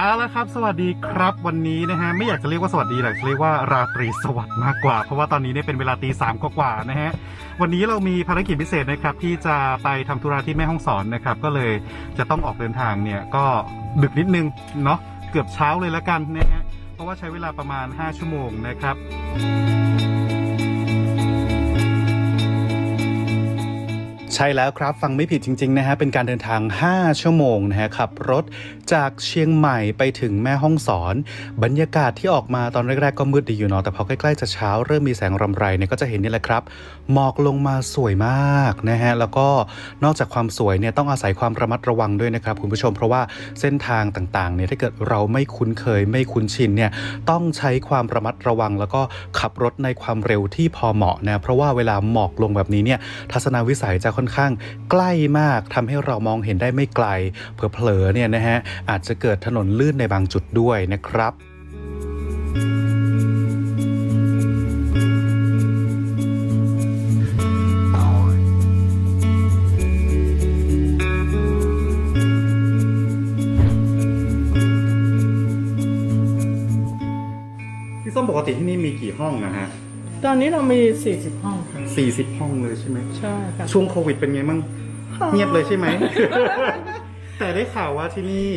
เอาละครับ สวัสดีครับวันนี้นะฮะไม่อยากจะเรียกว่าสวัสดีหรอกเรียกว่าราตรีสวัสดิ์มากกว่า เพราะว่าตอนนี้เนี่ยเป็นเวลาตีสามกว่าๆนะฮะวันนี้เรามีภารกิจพิเศษนะครับที่จะไปทำธุระที่แม่ห้องสอนนะครับก็เลยจะต้องออกเดินทางเนี่ยก็ดึกนิดนึงเนาะเกือบเช้าเลยละกันนะฮะเพราะว่าใช้เวลาประมาณ 5 ชั่วโมงนะครับใช่แล้วครับฟังไม่ผิดจริง ๆ นะฮะเป็นการเดินทาง 5 ชั่วโมงนะฮะขับรถ จากเชียงใหม่ไปถึงแม่ห้องสอน บรรยากาศที่ออกมาตอนแรก ๆ ก็มืดดีอยู่เนาะแต่พอใกล้ๆจะเช้าเริ่มมีแสงรำไรเนี่ยก็จะเห็นนี่แหละครับ หมอกลงมาสวยมากนะฮะแล้วก็นอกจากความสวยเนี่ยต้องอาศัยความระมัดระวังด้วยนะครับคุณผู้ชมเพราะว่าเส้นทางต่างๆเนี่ยถ้าเกิดเราไม่คุ้นเคยไม่คุ้นชินเนี่ยต้องใช้ความระมัดระวัง แล้วก็ขับรถในความเร็วที่พอเหมาะนะเพราะว่าเวลาหมอกลงแบบนี้เนี่ยทัศนวิสัยจะค่อนข้างใกล้มากทำให้เรามองเห็นได้ไม่ไกลเผลอๆเนี่ยนะฮะอาจจะเกิดถนนลื่นในบางจุดด้วยนะครับพี่ส้มปกติที่นี่มีกี่ห้องนะฮะ ตอนนี้เรามี 40 ห้องค่ะสี่สิบห้องเลยใช่ไหม ใช่ค่ะ ช่วงโควิดเป็นไงมั่ง เงียบเลยใช่ไหม แต่ได้ข่าวว่าที่นี่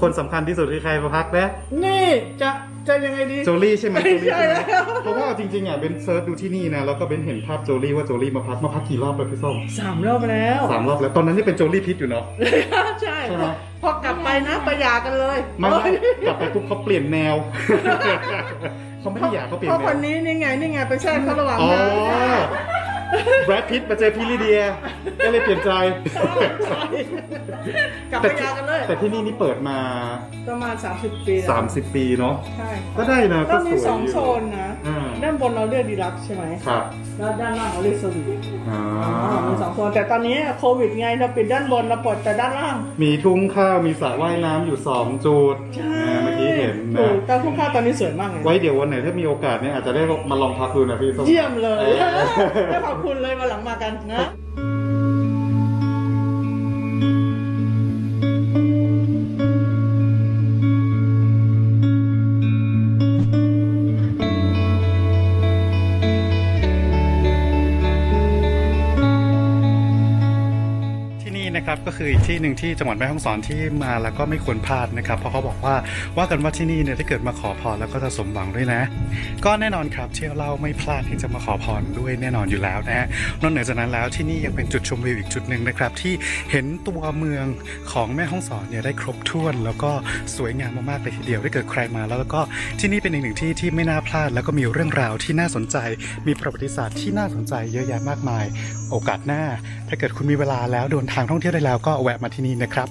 คนสำคัญที่สุดคือใครมาพักนะนี่จะจะยังไงดี โจลี่ใช่ไหมไม่โจลี่ใช่ใช่ไหมแล้ว เพราะว่าจริงๆอะเบนเซิร์ชดูที่นี่นะแล้วก็เบนเห็นภาพโจลี่ว่าโจลี่มาพักมาพักกี่รอบแล้วพี่ส้มสามรอบแล้วสามรอบแล้วตอนนั้นยังเป็นโจลี่พิษอยู่เนาะ ใช่ใช่ไหม พอกลับไปนะไปหย่ากันเลยไม่ไม่กลับไปปุ๊บเขาเปลี่ยนแนว เขาไม่ได้อยากเขาเปลี่ยเพนราะแนคนวนี้นี่ไงนี่ไงไปแทรกเขาระหว่างอ๋อ ทาง แบรดพิตมาเจอพี่ลิเดีย ก็เลยเปลี่ยนใจ กลับไปหย่ากันเลย แต่ที่นี่นี่เปิดมา ประมาณ 30 ปีแล้ว30 ปีเนาะ ใช่ก็ได้นะก็ก็สมีวยสองอยู่ โซนนะอ่าด้านบนเราเรียกดีลักซ์ใช่ไหมครับแล้วด้านล่างเราเรียกสวีทอ่าอ๋อมีสองโซนแต่ตอนนี้โควิดไงเราปิดด้านบนเราเปิดแต่ด้านล่าง มีทุ่งข้าว มีสระว่ายน้ำอยู่2จุดใช่นะเมื่อกี้ เห็นถูนะกแต่ทุ่งข้าวตอนนี้สวยมากเลยไว้เดี๋ยววันไหนถ้ามีโอกาสเนี่ยอาจจะได้มาลองพักดูนะพี่ส้ม เยี่ยมเลยเออได้ขอบคุณเลยมาหลังมากันนะ ก็คืออีกที่หนึ่งที่จังหวัดแม่ฮ่องสอนที่มาแล้วก็ไม่ควรพลาดนะครับ เพราะเขาบอกว่าว่ากันว่าที่นี่เนี่ยถ้าเกิดมาขอพรแล้วก็จะสมหวังด้วยนะ ก็แน่นอนครับเที่ยวเล่าไม่พลาดที่จะมาขอพรด้วยแน่นอนอยู่แล้วนะฮะนอกเหนือจากนั้นแล้วที่นี่ยังเป็นจุดชมวิวอีกจุดหนึ่งนะครับ ที่เห็นตัวเมืองของแม่ฮ่องสอนเนี่ยได้ครบถ้วน แล้วก็สวยงามมากๆเลยทีเดียวถ้าเกิดใครมาแล้วแล้วก็ที่นี่เป็นอีกหนึ่งที่ที่ไม่น่าพลาด แล้วก็มีเรื่องราวที่น่าสนใจ มีประวัติศาสตร์ที่น่าสนใจเยอะแยะมากมาย โอกาสหน้า ถ้าเกิดคุณมีเวลาแล้วเดินทางท่องเที่ยวได้แล้วก็แวะมาที่นี่นะครับ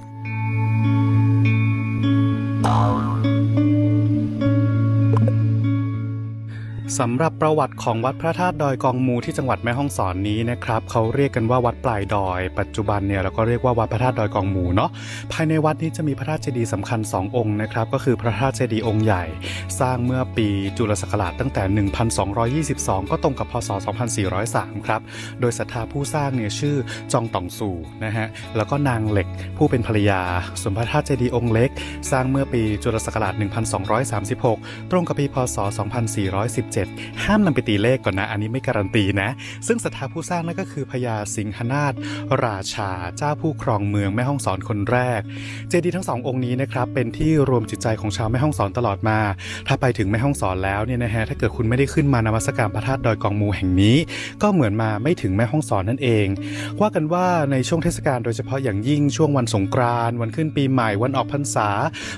สำหรับประวัติของวัดพระธาตุดอยกองมูที่จังหวัดแม่ฮ่องสอนนี้นะครับเขาเรียกกันว่าวัดปลายดอย ปัจจุบันเนี่ยเราก็เรียกว่าวัดพระธาตุดอยกองมูเนาะภายในวัดนี้จะมีพระธาตุเจดีย์สำคัญ 2 องค์นะครับก็คือพระธาตุเจดีย์องค์ใหญ่ สร้างเมื่อปีจุลศักราชตั้งแต่ 1222 ก็ตรงกับพศ 2403 ครับ โดยศรัทธาผู้สร้างเนี่ยชื่อจองตองซูนะฮะแล้วก็นางเหล็กผู้เป็นภรรยาส่วนพระธาตุเจดีย์องค์เล็ก สร้างเมื่อปีจุลศักราช 1236 ตรงกับปีพศ 2417ห้ามนำไปตีเลขก่อนนะ อันนี้ไม่การันตีนะ ซึ่งศรัทธาผู้สร้างนั่นก็คือพญาสิงหนาถราชาเจ้าผู้ครองเมืองแม่ฮ่องสอนคนแรก เจดีย์ทั้งสององค์นี้นะครับเป็นที่รวมจิตใจของชาวแม่ฮ่องสอนตลอดมา ถ้าไปถึงแม่ฮ่องสอนแล้วเนี่ยนะฮะถ้าเกิดคุณไม่ได้ขึ้นมานมัสการพระธาตุดอยกองมูแห่งนี้ ก็เหมือนมาไม่ถึงแม่ฮ่องสอนนั่นเอง ว่ากันว่าในช่วงเทศกาลโดยเฉพาะอย่างยิ่งช่วงวันสงกรานต์วันขึ้นปีใหม่วันออกพรรษา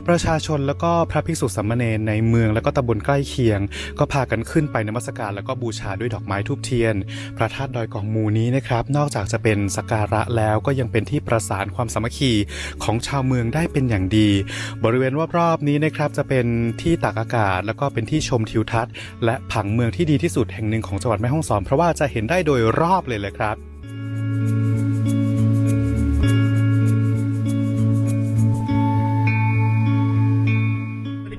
ประชาชนแล้วก็พระภิกษุสามเณรในเมืองแล้วก็ตำบลใกล้เคียง ก็พากันขึ้นไปนมัสการแล้วก็บูชาด้วยดอกไม้ทูบเทียน พระธาตุดอยกองมูนี้นะครับ นอกจากจะเป็นสักการะแล้วก็ยังเป็นที่ประสานความสามัคคีของชาวเมืองได้เป็นอย่างดี บริเวณรอบๆนี้นะครับจะเป็นที่ตากอากาศ แล้วก็เป็นที่ชมทิวทัศน์ และผังเมืองที่ดีที่สุดแห่งหนึ่งของจังหวัดแม่ฮ่องสอนเพราะว่าจะเห็นได้โดยรอบเลยเลยครับ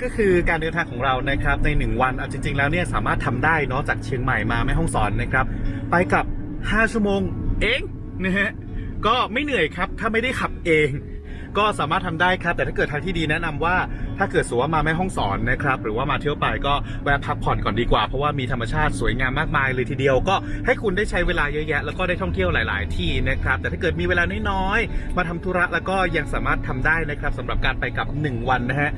ก็คือการเดินทางของเรานะครับในหนึ่งวันเอาจริง ๆ แล้วเนี่ยสามารถทำได้เนาะจากเชียงใหม่มาแม่ฮ่องสอนนะครับ ไปกลับ 5 ชั่วโมงเองนะฮะก็ไม่เหนื่อยครับถ้าไม่ได้ขับเอง ก็สามารถทำได้ครับ แต่ถ้าเกิดทางที่ดีแนะนำว่า ถ้าเกิดสมมติว่ามาแม่ห้องสอนนะครับ หรือว่ามาเที่ยวไปก็แวะพักผ่อนก่อนดีกว่า เพราะว่ามีธรรมชาติสวยงามมากมายเลยทีเดียวก็ให้คุณได้ใช้เวลาเยอะแยะ แล้วก็ได้ท่องเที่ยวหลาย ๆ ที่นะครับ แต่ถ้าเกิดมีเวลาน้อย ๆ มาทำธุระแล้วก็ยังสามารถทำได้นะครับสำหรับการไปกับ 1 วันนะฮะ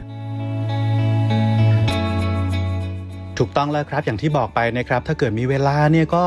ถูกต้องแล้วครับอย่างที่บอกไปนะครับถ้าเกิดมีเวลาเนี่ยก็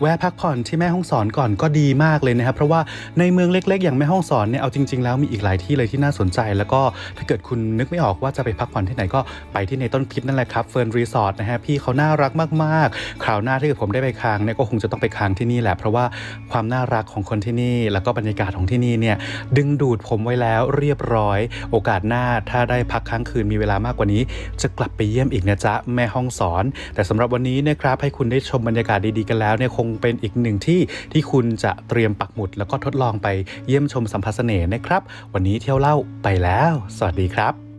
แวะพักผ่อนที่แม่ห้องสอนก่อนก็ดีมากเลยนะครับเพราะว่าในเมืองเล็ก ๆ อย่างแม่ห้องสอนเนี่ยเอาจริง ๆ แล้วมีอีกหลายที่เลยที่น่าสนใจ แล้วก็ถ้าเกิดคุณนึกไม่ออกว่าจะไปพักผ่อนที่ไหนก็ไปที่ในต้นคลิปนั่นแหละครับเฟิร์นรีสอร์ทนะฮะพี่เขาน่ารักมากๆคราวหน้าถ้าเกิดผมได้ไปค้างเนี่ยก็คงจะต้องไปค้างที่นี่แหละเพราะว่าความน่ารักของคนที่นี่ แล้วก็บรรยากาศของที่นี่เนี่ยดึงดูดผมไว้แล้วเรียบร้อย โอกาสหน้าถ้าได้พักค้างคืนมีเวลามากกว่านี้ จะกลับไปเยี่ยมอีกนะจ๊ะแม่ห้องสอนแต่สำหรับวันนี้นะครับให้คุณได้ชมบรรยากาศดีๆกันแล้วเนี่ยคงเป็นอีกหนึ่งที่ที่คุณจะเตรียมปักหมุด แล้วก็ทดลองไปเยี่ยมชมสัมผัสเสน่ห์นะครับ วันนี้เที่ยวเล่าไปแล้ว สวัสดีครับ